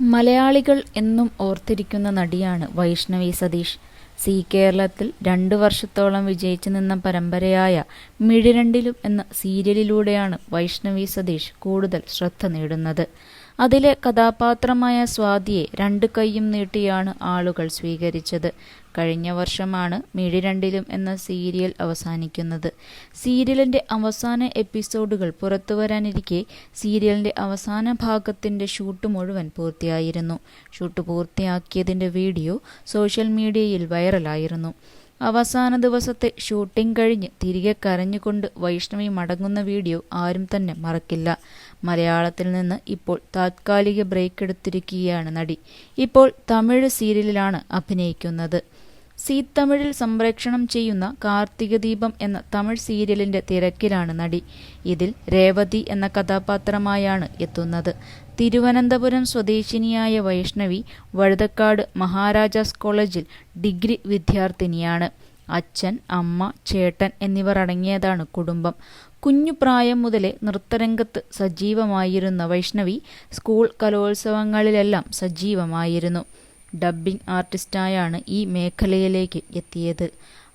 മലയാളികൾ എന്നും ഓർത്തിരിക്കുന്ന നടിയാണ് വൈഷ്ണവി സതീഷ്. സി കേരളത്തിൽ രണ്ടു വർഷത്തോളം വിജയിച്ചു നിന്ന പരമ്പരയായ മിഴിരണ്ടിലും എന്ന സീരിയലിലൂടെയാണ് വൈഷ്ണവി സതീഷ് കൂടുതൽ ശ്രദ്ധ നേടുന്നത്. അതിലെ കഥാപാത്രമായ സ്വാതിയെ രണ്ട് കൈയും നീട്ടിയാണ് ആളുകൾ സ്വീകരിച്ചത്. കഴിഞ്ഞ വർഷമാണ് മിഴി രണ്ടിലും എന്ന സീരിയൽ അവസാനിക്കുന്നത്. സീരിയലിന്റെ അവസാന എപ്പിസോഡുകൾ പുറത്തു പുറത്തുവരാനിരിക്കെ സീരിയലിന്റെ അവസാന ഭാഗത്തിന്റെ ഷൂട്ട് മുഴുവൻ പൂർത്തിയായിരുന്നു. ഷൂട്ട് പൂർത്തിയാക്കിയതിന്റെ വീഡിയോ സോഷ്യൽ മീഡിയയിൽ വൈറലായിരുന്നു. അവസാന ദിവസത്തെ ഷൂട്ടിംഗ് കഴിഞ്ഞ് തിരികെ കരഞ്ഞുകൊണ്ട് വൈഷ്ണവി മടങ്ങുന്ന വീഡിയോ ആരും തന്നെ മറക്കില്ല. മലയാളത്തിൽ നിന്ന് ഇപ്പോൾ താത്കാലിക ബ്രേക്ക് എടുത്തിരിക്കുകയാണ് നടി. ഇപ്പോൾ തമിഴ് സീരിയലിലാണ് അഭിനയിക്കുന്നത്. സീ തമിഴിൽ സംപ്രേക്ഷണം ചെയ്യുന്ന കാർത്തിക ദീപം എന്ന തമിഴ് സീരിയലിന്റെ തിരക്കിലാണ് നടി. ഇതിൽ രേവതി എന്ന കഥാപാത്രമായാണ് എത്തുന്നത്. തിരുവനന്തപുരം സ്വദേശിനിയായ വൈഷ്ണവി വഴുതക്കാട് മഹാരാജാസ് കോളേജിൽ ഡിഗ്രി വിദ്യാർത്ഥിനിയാണ്. അച്ഛൻ അമ്മ ചേട്ടൻ എന്നിവർ അടങ്ങിയതാണ് കുടുംബം. കുഞ്ഞു പ്രായം മുതലേ നൃത്തരംഗത്ത് സജീവമായിരുന്ന വൈഷ്ണവി സ്കൂൾ കലോത്സവങ്ങളിലെല്ലാം സജീവമായിരുന്നു. ഡബ്ബിംഗ് ആർട്ടിസ്റ്റായാണ് ഈ മേഖലയിലേക്ക് എത്തിയത്.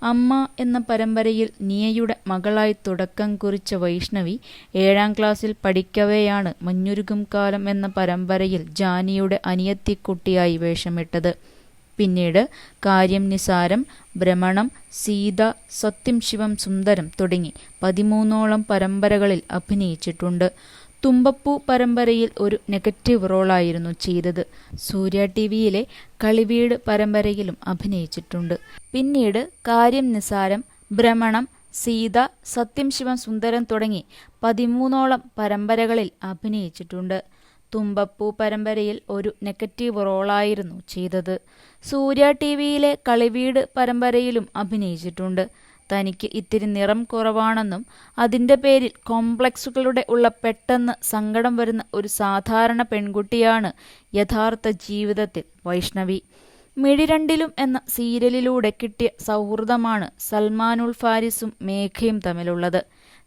അമ്മ എന്ന പരമ്പരയിൽ നിയയുടെ മകളായി തുടക്കം കുറിച്ച വൈഷ്ണവി ഏഴാം ക്ലാസ്സിൽ പഠിക്കവെയാണ് മഞ്ഞുരുകും കാലം എന്ന പരമ്പരയിൽ ജാനിയുടെ അനിയത്തിക്കുട്ടിയായി വേഷമിട്ടത്. പിന്നീട് കാര്യം നിസാരം ഭ്രമണം സീത സത്യം ശിവം സുന്ദരം തുടങ്ങി പതിമൂന്നോളം പരമ്പരകളിൽ അഭിനയിച്ചിട്ടുണ്ട്. തുമ്പപ്പൂ പരമ്പരയിൽ ഒരു നെഗറ്റീവ് റോളായിരുന്നു ചെയ്തത്. സൂര്യ ടി വിയിലെ കളിവീട് പരമ്പരയിലും അഭിനയിച്ചിട്ടുണ്ട്. പിന്നീട് കാര്യം നിസാരം ഭ്രമണം സീത സത്യം ശിവം സുന്ദരം തുടങ്ങി പതിമൂന്നോളം പരമ്പരകളിൽ അഭിനയിച്ചിട്ടുണ്ട്. തുമ്പപ്പൂ പരമ്പരയിൽ ഒരു നെഗറ്റീവ് റോളായിരുന്നു ചെയ്തത്. സൂര്യ ടി വിയിലെ കളിവീട് പരമ്പരയിലും അഭിനയിച്ചിട്ടുണ്ട്. തനിക്ക് ഇത്തിരി നിറം കുറവാണെന്നും അതിന്റെ പേരിൽ കോംപ്ലക്സുകളുടെ ഉള്ള പെട്ടെന്ന് സങ്കടം വരുന്ന ഒരു സാധാരണ പെൺകുട്ടിയാണ് യഥാർത്ഥ ജീവിതത്തിൽ വൈഷ്ണവി. മിഴിരണ്ടിലും എന്ന സീരിയലിലൂടെ കിട്ടിയ സൗഹൃദമാണ് സൽമാനുൽ ഫാരിസും മേഘയും തമ്മിലുള്ളത്.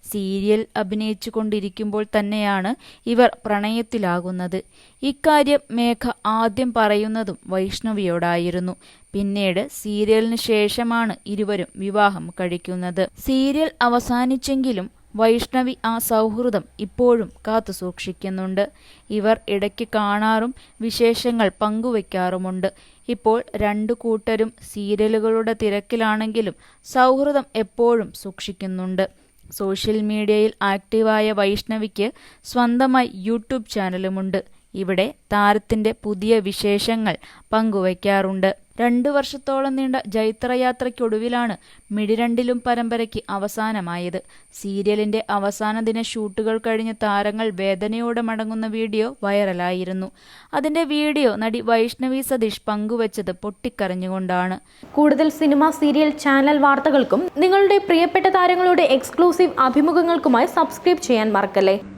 സീരിയൽ അഭിനയിച്ചു കൊണ്ടിരിക്കുമ്പോൾ തന്നെയാണ് ഇവർ പ്രണയത്തിലാകുന്നത്. ഇക്കാര്യം മേഘ ആദ്യം പറയുന്നതും വൈഷ്ണവിയോടായിരുന്നു. പിന്നീട് സീരിയലിന് ശേഷമാണ് ഇരുവരും വിവാഹം കഴിക്കുന്നത്. സീരിയൽ അവസാനിച്ചെങ്കിലും വൈഷ്ണവി ആ സൗഹൃദം ഇപ്പോഴും കാത്തു സൂക്ഷിക്കുന്നുണ്ട്. ഇവർ ഇടയ്ക്ക് കാണാറും വിശേഷങ്ങൾ പങ്കുവയ്ക്കാറുമുണ്ട് ഇപ്പോൾ രണ്ടു കൂട്ടരും സീരിയലുകളുടെ തിരക്കിലാണെങ്കിലും സൗഹൃദം എപ്പോഴും സൂക്ഷിക്കുന്നുണ്ട്. സോഷ്യൽ മീഡിയയിൽ ആക്റ്റീവായ വൈഷ്ണവിക്ക് സ്വന്തമായി യൂട്യൂബ് ചാനലുമുണ്ട്. ഇവിടെ താരത്തിന്റെ പുതിയ വിശേഷങ്ങൾ പങ്കുവയ്ക്കാറുണ്ട്. രണ്ടു വർഷത്തോളം നീണ്ട ജൈത്രയാത്രയ്ക്കൊടുവിലാണ് മിഴിരണ്ടിലും പരമ്പരയ്ക്ക് അവസാനമായത്. സീരിയലിന്റെ അവസാന ദിന ഷൂട്ടുകൾ കഴിഞ്ഞ താരങ്ങൾ വേദനയോടെ മടങ്ങുന്ന വീഡിയോ വൈറലായിരുന്നു. അതിന്റെ വീഡിയോ നടി വൈഷ്ണവി സതീഷ് പങ്കുവച്ചത് പൊട്ടിക്കരഞ്ഞുകൊണ്ടാണ്. കൂടുതൽ സിനിമ സീരിയൽ ചാനൽ വാർത്തകൾക്കും നിങ്ങളുടെ പ്രിയപ്പെട്ട താരങ്ങളുടെ എക്സ്ക്ലൂസീവ് അഭിമുഖങ്ങൾക്കുമായി സബ്സ്ക്രൈബ് ചെയ്യാൻ മറക്കല്ലേ?